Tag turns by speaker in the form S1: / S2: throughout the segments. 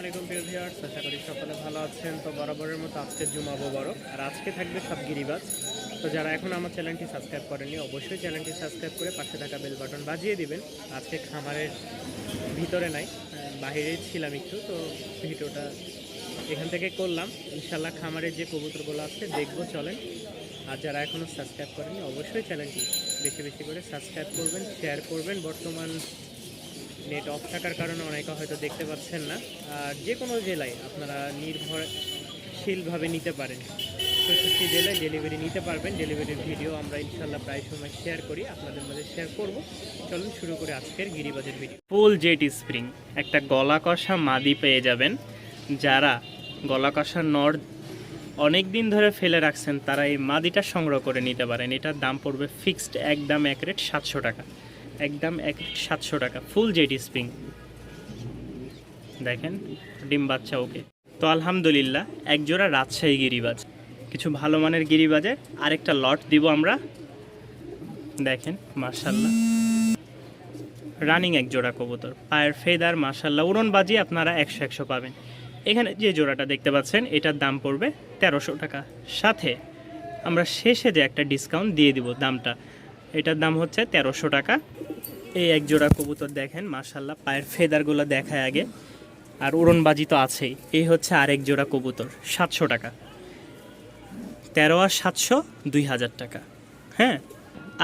S1: আলাইকুম প্রিয় ভিউয়ার্স আশা করি সকলে ভালো আছেন তো বরাবরের মতো আজকে জুমাবো বরক আর আজকে থাকবে সব গিরিবাজ তো যারা এখন আমার চ্যানেলটি সাবস্ক্রাইব করেনি অবশ্যই চ্যানেলটি সাবস্ক্রাইব করে পাশে থাকা বেল বাটন বাজিয়ে দিবেন আজকে খামারের ভিতরে নাই বাহিরেই ছিলাম একটু তো ভিডিওটা এখান থেকে করলাম ইনশাল্লাহ খামারের যে কবুতরগুলো আছে দেখবো চলেন আর যারা এখনও সাবস্ক্রাইব করেনি অবশ্যই চ্যানেলটি বেশি বেশি করে সাবস্ক্রাইব করবেন শেয়ার করবেন বর্তমান নেট অফ থাকার কারণে অনেকে হয়তো দেখতে পাচ্ছেন না আর যে কোনো জেলায় আপনারা নির্ভরশীলভাবে নিতে পারেন পঁয়ষট্টি জেলায় ডেলিভারি নিতে পারবেন ডেলিভারির ভিডিও আমরা ইনশাল্লাহ প্রায় সময় শেয়ার করি আপনাদের মাঝে শেয়ার করব চলুন শুরু করে আজকের গিরিবাজের ভিডিও ফুল জেট স্প্রিং একটা গলা কষা মাদি পেয়ে যাবেন যারা গলা কষা নর অনেক দিন ধরে ফেলে রাখছেন তারা এই মাদিটা সংগ্রহ করে নিতে পারেন এটার দাম পড়বে ফিক্সড একদম এক রেট সাতশো টাকা একদম এক সাতশো টাকা ফুল জেটি স্প্রিং দেখেন ডিম বাচ্চা ওকে তো আলহামদুলিল্লাহ একজোড়া রাজশাহী গিরিবাজ কিছু ভালো মানের গিরিবাজে আরেকটা লট দিব আমরা দেখেন মার্শাল্লাহ রানিং এক জোড়া কবুতর পায়ের ফেদার মার্শাল্লাহ উড়নবাজি আপনারা একশো একশো পাবেন এখানে যে জোড়াটা দেখতে পাচ্ছেন এটার দাম পড়বে তেরোশো টাকা সাথে আমরা শেষে যে একটা ডিসকাউন্ট দিয়ে দিব দামটা এটার দাম হচ্ছে তেরোশো টাকা এই এক জোড়া কবুতর দেখেন মার্শাল্লাহ পায়ের ফেদারগুলো দেখায় আগে আর উড়নবাজি তো আছেই এই হচ্ছে আরেক জোড়া কবুতর সাতশো টাকা তেরো আর সাতশো দুই হাজার টাকা হ্যাঁ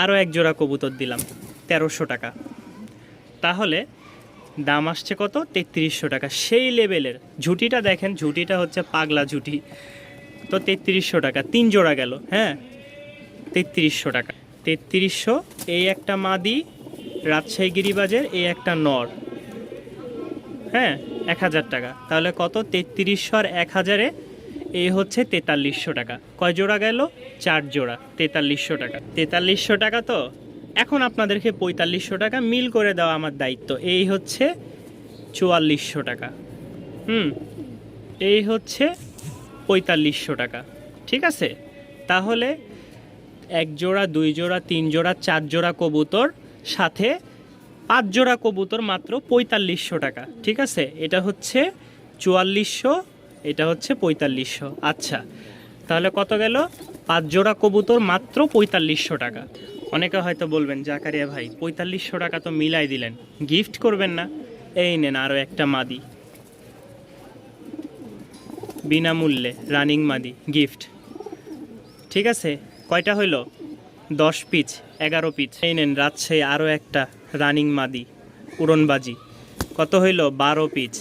S1: আরও এক জোড়া কবুতর দিলাম তেরোশো টাকা তাহলে দাম আসছে কত তেত্রিশশো টাকা সেই লেভেলের ঝুটিটা দেখেন ঝুটিটা হচ্ছে পাগলা ঝুটি তো তেত্রিশশো টাকা তিন জোড়া গেল হ্যাঁ তেত্রিশশো টাকা তেত্রিশশো এই একটা মাদি রাজশাহী গিরিবাজের এই একটা নর হ্যাঁ এক হাজার টাকা তাহলে কত তেত্রিশশো আর এক হাজারে এই হচ্ছে তেতাল্লিশশো টাকা কয় জোড়া গেল চার জোড়া তেতাল্লিশশো টাকা তেতাল্লিশশো টাকা তো এখন আপনাদেরকে পঁয়তাল্লিশশো টাকা মিল করে দেওয়া আমার দায়িত্ব এই হচ্ছে চুয়াল্লিশশো টাকা হুম এই হচ্ছে পঁয়তাল্লিশশো টাকা ঠিক আছে তাহলে এক জোড়া দুই জোড়া তিন জোড়া চার জোড়া কবুতর সাথে পাঁচ জোড়া কবুতর মাত্র পঁয়তাল্লিশশো টাকা ঠিক আছে এটা হচ্ছে চুয়াল্লিশশো এটা হচ্ছে পঁয়তাল্লিশশো আচ্ছা তাহলে কত গেল পাঁচ জোড়া কবুতর মাত্র পঁয়তাল্লিশশো টাকা অনেকে হয়তো বলবেন জাকারিয়া ভাই পঁয়তাল্লিশশো টাকা তো মিলাই দিলেন গিফট করবেন না এই নেন আরও একটা মাদি বিনামূল্যে রানিং মাদি গিফট ঠিক আছে কয়টা হইল দশ পিচ এগারো পিচ এই নেন রাজশাহী আরও একটা রানিং মাদি উড়নবাজি কত হইল বারো পিচ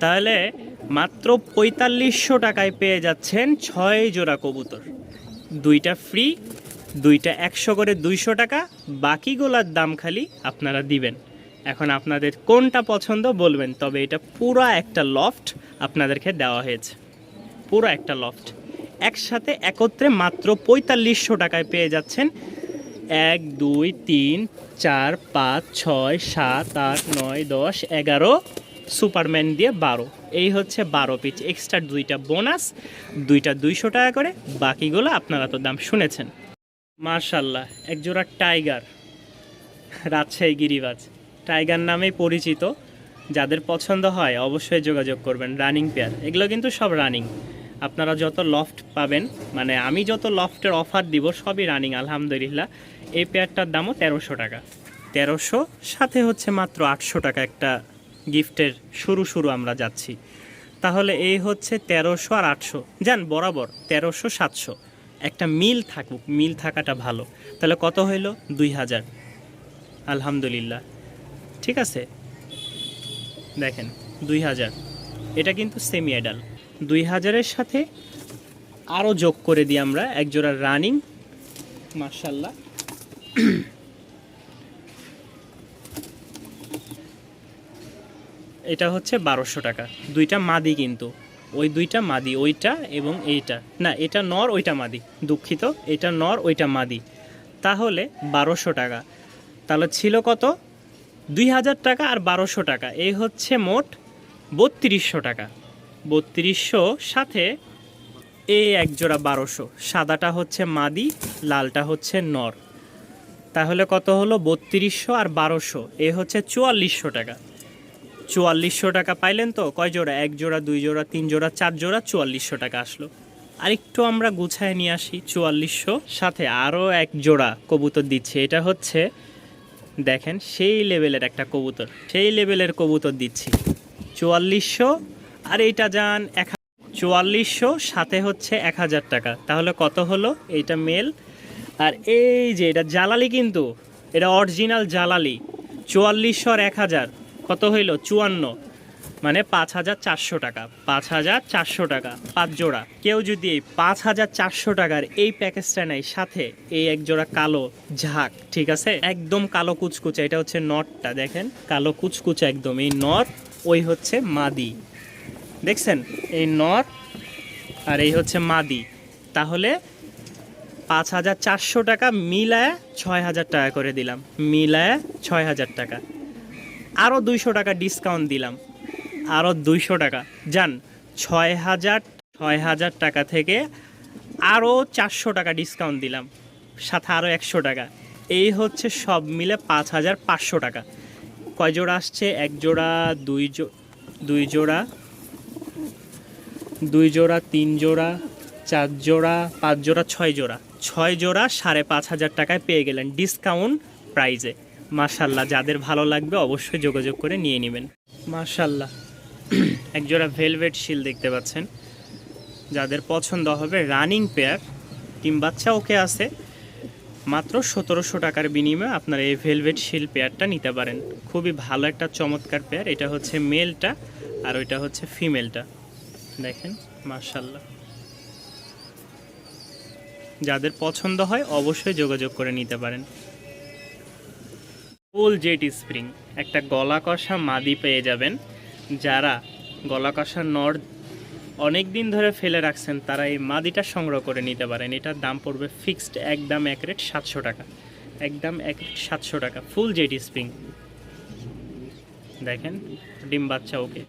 S1: তাহলে মাত্র পঁয়তাল্লিশশো টাকায় পেয়ে যাচ্ছেন ছয় জোড়া কবুতর দুইটা ফ্রি দুইটা একশো করে দুইশো টাকা গোলার দাম খালি আপনারা দিবেন এখন আপনাদের কোনটা পছন্দ বলবেন তবে এটা পুরা একটা লফট আপনাদেরকে দেওয়া হয়েছে পুরো একটা লফট একসাথে একত্রে মাত্র পঁয়তাল্লিশশো টাকায় পেয়ে যাচ্ছেন এক দুই তিন চার পাঁচ ছয় সাত আট নয় দশ এগারো সুপারম্যান দিয়ে বারো এই হচ্ছে বারো পিচ এক্সট্রা দুইটা বোনাস দুইটা দুইশো টাকা করে বাকিগুলো আপনারা তো দাম শুনেছেন মার্শাল্লাহ একজোড়া টাইগার রাজশাহী গিরিবাজ টাইগার নামে পরিচিত যাদের পছন্দ হয় অবশ্যই যোগাযোগ করবেন রানিং পেয়ার এগুলো কিন্তু সব রানিং আপনারা যত লফট পাবেন মানে আমি যত লফটের অফার দিব সবই রানিং আলহামদুলিল্লাহ এই পেয়ারটার দামও তেরোশো টাকা তেরোশো সাথে হচ্ছে মাত্র আটশো টাকা একটা গিফটের শুরু শুরু আমরা যাচ্ছি তাহলে এই হচ্ছে তেরোশো আর আটশো যান বরাবর তেরোশো সাতশো একটা মিল থাকুক মিল থাকাটা ভালো তাহলে কত হইল দুই হাজার আলহামদুলিল্লাহ ঠিক আছে দেখেন দুই হাজার এটা কিন্তু সেমি অ্যাডাল্ট দুই হাজারের সাথে আরও যোগ করে দিই আমরা একজোড়া রানিং মার্শাল্লা এটা হচ্ছে বারোশো টাকা দুইটা মাদি কিন্তু ওই দুইটা মাদি ওইটা এবং এইটা না এটা নর ওইটা মাদি দুঃখিত এটা নর ওইটা মাদি তাহলে বারোশো টাকা তাহলে ছিল কত দুই হাজার টাকা আর বারোশো টাকা এই হচ্ছে মোট বত্রিশশো টাকা বত্রিশশো সাথে এ এক জোড়া বারোশো সাদাটা হচ্ছে মাদি লালটা হচ্ছে নর তাহলে কত হলো বত্রিশশো আর বারোশো এ হচ্ছে চুয়াল্লিশশো টাকা চুয়াল্লিশশো টাকা পাইলেন তো কয় জোড়া এক জোড়া দুই জোড়া তিন জোড়া চার জোড়া চুয়াল্লিশশো টাকা আসলো আরেকটু আমরা গুছায় নিয়ে আসি চুয়াল্লিশশো সাথে আরও এক জোড়া কবুতর দিচ্ছে এটা হচ্ছে দেখেন সেই লেভেলের একটা কবুতর সেই লেভেলের কবুতর দিচ্ছি চুয়াল্লিশশো আর এইটা যান এক চুয়াল্লিশশো সাথে হচ্ছে এক হাজার টাকা তাহলে কত হলো এইটা মেল আর এই যে এটা জালালি কিন্তু এটা অরিজিনাল জালালি চুয়াল্লিশশো আর এক হাজার কত হইল চুয়ান্ন মানে পাঁচ হাজার চারশো টাকা পাঁচ হাজার চারশো টাকা পাঁচ জোড়া কেউ যদি এই পাঁচ হাজার চারশো টাকার এই প্যাকেজটা নেয় সাথে এই এক জোড়া কালো ঝাঁক ঠিক আছে একদম কালো কুচকুচা এটা হচ্ছে নটটা দেখেন কালো কুচকুচা একদম এই নট ওই হচ্ছে মাদি দেখছেন এই নর আর এই হচ্ছে মাদি তাহলে পাঁচ হাজার চারশো টাকা মিলায় ছয় হাজার টাকা করে দিলাম মিলায় ছয় হাজার টাকা আরও দুইশো টাকা ডিসকাউন্ট দিলাম আরও দুইশো টাকা যান ছয় হাজার ছয় হাজার টাকা থেকে আরও চারশো টাকা ডিসকাউন্ট দিলাম সাথে আরও একশো টাকা এই হচ্ছে সব মিলে পাঁচ হাজার পাঁচশো টাকা কয় জোড়া আসছে এক জোড়া দুই জো দুই জোড়া দুই জোড়া তিন জোড়া চার জোড়া পাঁচ জোড়া ছয় জোড়া ছয় জোড়া সাড়ে পাঁচ হাজার টাকায় পেয়ে গেলেন ডিসকাউন্ট প্রাইজে মাশাল্লাহ যাদের ভালো লাগবে অবশ্যই যোগাযোগ করে নিয়ে নেবেন মাশাল্লাহ জোড়া ভেলভেট শিল দেখতে পাচ্ছেন যাদের পছন্দ হবে রানিং পেয়ার টিম বাচ্চা ওকে আছে মাত্র সতেরোশো টাকার বিনিময়ে আপনারা এই ভেলভেট শিল পেয়ারটা নিতে পারেন খুবই ভালো একটা চমৎকার পেয়ার এটা হচ্ছে মেলটা আর ওইটা হচ্ছে ফিমেলটা দেখেন মার্শাল্লাহ যাদের পছন্দ হয় অবশ্যই যোগাযোগ করে নিতে পারেন ফুল জেট স্প্রিং একটা গলা কষা মাদি পেয়ে যাবেন যারা গলা কষা নর অনেক দিন ধরে ফেলে রাখছেন তারা এই মাদিটা সংগ্রহ করে নিতে পারেন এটার দাম পড়বে ফিক্সড একদম এক রেট সাতশো টাকা একদম এক রেট সাতশো টাকা ফুল জেট স্প্রিং দেখেন ডিম বাচ্চা ওকে